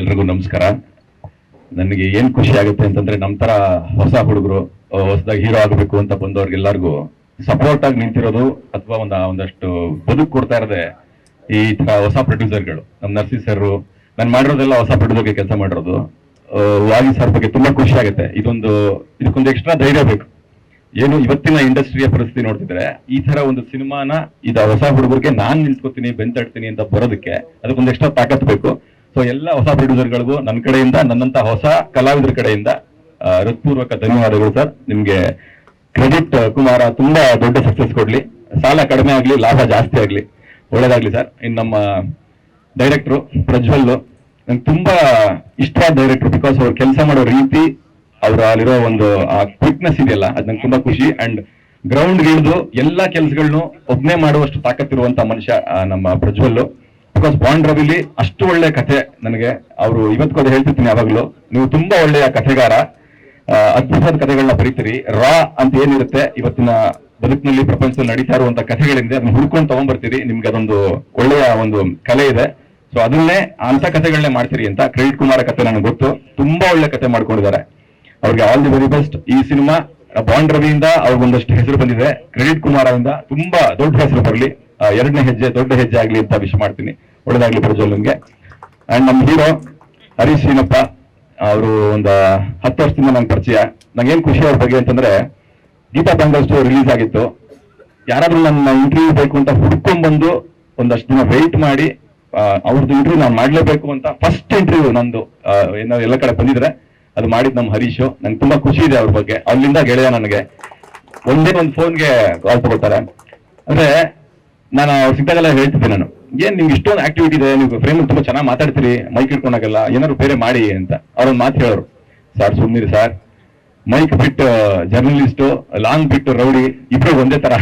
ಎಲ್ರಿಗೂ ನಮಸ್ಕಾರ. ನನಗೆ ಏನ್ ಖುಷಿ ಆಗುತ್ತೆ ಅಂತಂದ್ರೆ ನಮ್ ತರ ಹೊಸ ಹುಡುಗರು ಹೊಸದಾಗಿ ಹೀರೋ ಆಗಬೇಕು ಅಂತ ಬಂದವ್ರಿಗೆಲ್ಲರಿಗೂ ಸಪೋರ್ಟ್ ಆಗಿ ನಿಂತಿರೋದು ಅಥವಾ ಒಂದ, ಒಂದಷ್ಟು ಬದುಕು ಕೊಡ್ತಾ ಇರದೆ ಈ ತರ ಹೊಸ ಪ್ರೊಡ್ಯೂಸರ್ಗಳು ನಮ್ ನರ್ಸಿ ಸರ್ ನಾನು ಮಾಡಿರೋದೆಲ್ಲ ಹೊಸ ಪ್ರೊಡ್ಯೂಸರ್ಗೆ ಕೆಲಸ ಮಾಡಿರೋದು. ವಾಗಿ ಸರ್ ಬಗ್ಗೆ ತುಂಬಾ ಖುಷಿ ಆಗುತ್ತೆ. ಇದೊಂದು, ಇದಕ್ಕೊಂದು ಎಕ್ಸ್ಟ್ರಾ ಧೈರ್ಯ ಬೇಕು. ಏನು ಇವತ್ತಿನ ಇಂಡಸ್ಟ್ರಿಯ ಪರಿಸ್ಥಿತಿ ನೋಡ್ತಿದ್ರೆ ಈ ತರ ಒಂದು ಸಿನಿಮಾನ ಇದ ಹೊಸ ಹುಡುಗರಿಗೆ ನಾನ್ ನಿಲ್ಸ್ಕೊತೀನಿ, ಬೆಂತಾಡ್ತೀನಿ ಅಂತ ಬರೋದಕ್ಕೆ ಅದಕ್ಕೊಂದು ಎಕ್ಸ್ಟ್ರಾ ತಾಕತ್ ಬೇಕು. ಸೊ ಎಲ್ಲ ಹೊಸ ಪ್ರೊಡ್ಯೂಸರ್ಗಳಿಗೂ ನನ್ನ ಕಡೆಯಿಂದ, ನನ್ನಂತ ಹೊಸ ಕಲಾವಿದರ ಕಡೆಯಿಂದ ಹೃತ್ಪೂರ್ವಕ ಧನ್ಯವಾದಗಳು ಸರ್. ನಿಮ್ಗೆ ಕ್ರೆಡಿಟ್ ಕುಮಾರ ತುಂಬಾ ದೊಡ್ಡ ಸಕ್ಸಸ್ ಕೊಡ್ಲಿ. ಸಾಲ ಕಡಿಮೆ ಆಗ್ಲಿ, ಲಾಭ ಜಾಸ್ತಿ ಆಗ್ಲಿ. ಒಳ್ಳೇದಾಗ್ಲಿ ಸರ್. ಇನ್ನು ನಮ್ಮ ಡೈರೆಕ್ಟ್ರು ಪ್ರಜ್ವಲ್ ನಂಗೆ ತುಂಬಾ ಇಷ್ಟ ಡೈರೆಕ್ಟ್ರು ಬಿಕಾಸ್ ಅವ್ರು ಕೆಲಸ ಮಾಡೋ ರೀತಿ, ಅವ್ರ ಅಲ್ಲಿರೋ ಒಂದು, ಆ ಕ್ವಿಕ್ನೆಸ್ ಇದೆಯಲ್ಲ, ಅದ್ ನಂಗೆ ತುಂಬಾ ಖುಷಿ. ಅಂಡ್ ಗ್ರೌಂಡ್ ಇಳಿದು ಎಲ್ಲಾ ಕೆಲಸಗಳನ್ನು ಒಬ್ನೇ ಮಾಡುವಷ್ಟು ತಾಕತ್ತಿರುವಂತ ಮನುಷ್ಯ ನಮ್ಮ ಪ್ರಜ್ವಲ್ ಬಿಕಾಸ್ ಬಾಂಡ್ ರವಿಲಿ ಅಷ್ಟು ಒಳ್ಳೆ ಕಥೆ ನನಗೆ. ಅವರು ಇವತ್ತು ಹೇಳ್ತಿರ್ತೀನಿ ಯಾವಾಗಲೂ. ನೀವು ತುಂಬಾ ಒಳ್ಳೆಯ ಕಥೆಗಾರ. ಅದ್ಭುತವಾದ ಕಥೆಗಳನ್ನ ಬರೀತೀರಿ. ರಾ ಅಂತ ಏನಿರುತ್ತೆ, ಇವತ್ತಿನ ಬದುಕಿನಲ್ಲಿ ಪ್ರಪಂಚದಲ್ಲಿ ನಡೀತಾ ಇರುವಂತ ಕಥೆಗಳಿಂದ ಅದನ್ನ ಹುಡ್ಕೊಂಡು ತಗೊಂಡ್ಬರ್ತೀರಿ ನಿಮ್ಗೆ ಅದೊಂದು ಒಳ್ಳೆಯ ಒಂದು ಕಲೆ ಇದೆ. ಸೊ ಅದನ್ನೇ ಅಂತ ಕಥೆಗಳನ್ನೇ ಮಾಡ್ತೀರಿ ಅಂತ ಕ್ರೆಡಿಟ್ ಕುಮಾರ ಕಥೆ ನನಗೆ ಗೊತ್ತು. ತುಂಬಾ ಒಳ್ಳೆ ಕಥೆ ಮಾಡ್ಕೊಂಡಿದ್ದಾರೆ. ಅವ್ರಿಗೆ ಆಲ್ ದಿ ವೆರಿ ಬೆಸ್ಟ್ ಈ ಸಿನಿಮಾ ಬಾಂಡ್ ರವಿಯಿಂದ ಅವ್ರಿಗೊಂದಷ್ಟು ಹೆಸರು ಬಂದಿದೆ. ಕ್ರೆಡಿಟ್ ಕುಮಾರದಿಂದ ತುಂಬಾ ದೊಡ್ಡ ಹೆಸರು ಬರಲಿ. ಎರಡನೇ ಹೆಜ್ಜೆ, ದೊಡ್ಡ ಹೆಜ್ಜೆ ಆಗ್ಲಿ ಅಂತ ವಿಶ್ ಮಾಡ್ತೀನಿ. ಒಳ್ಳೇದಾಗ್ಲಿ ಪ್ರಜ್ವಲ್ ನಿಮ್ಗೆ. ಅಂಡ್ ನಮ್ಮ ಹೀರೋ ಹರೀಶ್ ಏನಪ್ಪ ಅವರು ಒಂದು ಹತ್ತು ವರ್ಷದಿಂದ ನಂಗೆ ಪರಿಚಯ. ನಂಗೇನ್ ಖುಷಿ ಅವ್ರ ಬಗ್ಗೆ ಅಂತಂದ್ರೆ, ಗೀತಾ ಬಂಗಲ್ಸ್ಟು ರಿಲೀಸ್ ಆಗಿತ್ತು. ಯಾರಾದ್ರೂ ನನ್ನ ಇಂಟರ್ವ್ಯೂ ಬೇಕು ಅಂತ ಹುಡ್ಕೊಂಡ್ಬಂದು ಒಂದಷ್ಟು ದಿನ ವೆಯ್ಟ್ ಮಾಡಿ ಅವ್ರದ್ದು ಇಂಟರ್ವ್ಯೂ ನಾನು ಮಾಡ್ಲೇಬೇಕು ಅಂತ ಫಸ್ಟ್ ಇಂಟರ್ವ್ಯೂ ನಂದು ಏನೋ ಎಲ್ಲ ಕಡೆ ಬಂದಿದ್ರೆ, ಅದು ಮಾಡಿದ್ ನಮ್ಮ ಹರೀಶು. ನಂಗೆ ತುಂಬಾ ಖುಷಿ ಇದೆ ಅವ್ರ ಬಗ್ಗೆ. ಅಲ್ಲಿಂದ ಗೆಳೆಯ ನನಗೆ. ಒಂದೇ ಒಂದು ಫೋನ್ಗೆ ಕಾಲ್ ತಗೊಳ್ತಾರೆ. ಅಂದ್ರೆ ನಾನು ಅವ್ರು ಹೇಳ್ತಿದ್ದೆ ನಾನು, ಏನ್ ನಿಮ್ಗೆ ಇಷ್ಟೊಂದು ಆಕ್ಟಿವಿಟಿ ಇದೆ, ನೀವು ಫ್ರೇಮ್ ತುಂಬಾ ಚೆನ್ನಾಗಿ ಮಾತಾಡ್ತೀರಿ ಮೈಕ್ ಇಟ್ಕೊಂಡಾಗಲ್ಲ ಏನಾದ್ರು ಬೇರೆ ಮಾಡಿ ಅಂತ ಅವ್ರೊಂದು ಮಾತು ಹೇಳೋರು. ಸರ್ ಸುಮ್ಮನಿರಿ ಸರ್ ಮೈಕ್ ಬಿಟ್ ಜರ್ನಲಿಸ್ಟ್ ಲಾಂಗ್ ಬಿಟ್ ರೌಡಿ, ಇಬ್ರು ಒಂದೇ ತರ.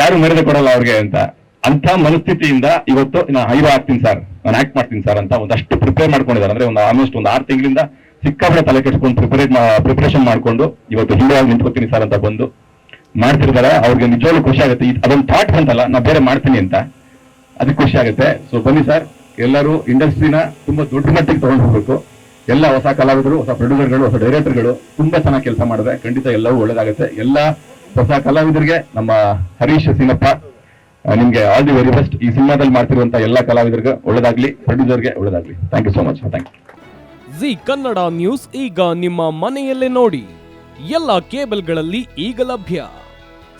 ಯಾರು ಮರ್ಯಾದೆ ಕೊಡಲ್ಲ ಅವ್ರಿಗೆ ಅಂತ. ಅಂತ ಮನಸ್ಥಿತಿಯಿಂದ ಇವತ್ತು ನಾನು ಹೈರೋ ಆಗ್ತೀನಿ ಸರ್ ನಾನು ಆಕ್ಟ್ ಮಾಡ್ತೀನಿ ಸರ್ ಅಂತ ಒಂದಷ್ಟು ಪ್ರಿಪೇರ್ ಮಾಡ್ಕೊಂಡಿದ್ದಾರೆ. ಅಂದ್ರೆ ಒಂದು ಆಲ್ಮೋಸ್ಟ್ ಒಂದು ಆರು ತಿಂಗಳಿಂದ ಸಿಕ್ಕಾಪಡೆ ತಲೆ ಕೆಡ್ಸ್ಕೊಂಡು ಪ್ರಿಪರೇಟ್ ಪ್ರಿಪರೇಷನ್ ಮಾಡ್ಕೊಂಡು ಇವತ್ತು ಹಿಂದೆ ನಿಂತ್ಕೋತೀನಿ ಸರ್ ಅಂತ ಬಂದು ಮಾಡ್ತಿರ್ತಾರೆ, ಅವ್ರಿಗೆ ನಿಜವಾಗ್ಲೂ ಖುಷಿ ಆಗುತ್ತೆ. ಅದೊಂದು ಥಾಟ್ ಬಂತಲ್ಲ ನಾ ಬೇರೆ ಮಾಡ್ತೀನಿ ಅಂತ. ಅದಕ್ಕೆ ಖುಷಿ ಆಗುತ್ತೆ. ಸೊ ಬನ್ನಿ ಸರ್ ಎಲ್ಲರೂ ಇಂಡಸ್ಟ್ರಿನ ತುಂಬಾ ದೊಡ್ಡ ಮಟ್ಟಿಗೆ ತಗೊಂಡು ಹೋಗ್ಬೇಕು. ಎಲ್ಲ ಹೊಸ ಕಲಾವಿದರು, ಹೊಸ ಪ್ರೊಡ್ಯೂಸರ್ಗಳು ಹೊಸ ಡೈರೆಕ್ಟರ್ಗಳು ತುಂಬಾ ಚೆನ್ನಾಗಿ ಕೆಲಸ ಮಾಡಿದ್ರೆ ಖಂಡಿತ ಎಲ್ಲವೂ ಒಳ್ಳೇದಾಗುತ್ತೆ. ಎಲ್ಲ ಹೊಸ ಕಲಾವಿದರಿಗೆ ನಮ್ಮ ಹರೀಶ್ ಸಿನಪ್ಪ ನಿಮ್ಗೆ ಆಲ್ ದಿ ವೆರಿ ಬೆಸ್ಟ್ ಈ ಸಿನಿಮಾದಲ್ಲಿ ಮಾಡ್ತಿರುವಂತ ಎಲ್ಲ ಕಲಾವಿದರಿಗೆ ಒಳ್ಳೇದಾಗ್ಲಿ ಪ್ರೊಡ್ಯೂಸರ್ಗೆ ಒಳ್ಳೇದಾಗ್ಲಿ. Thank you so much thank you Zee Kannada news ಈಗ ನಿಮ್ಮ ಮನೆಯಲ್ಲೇ ನೋಡಿ. ಎಲ್ಲ ಕೇಬಲ್ಗಳಲ್ಲಿ ಈಗ ಲಭ್ಯ.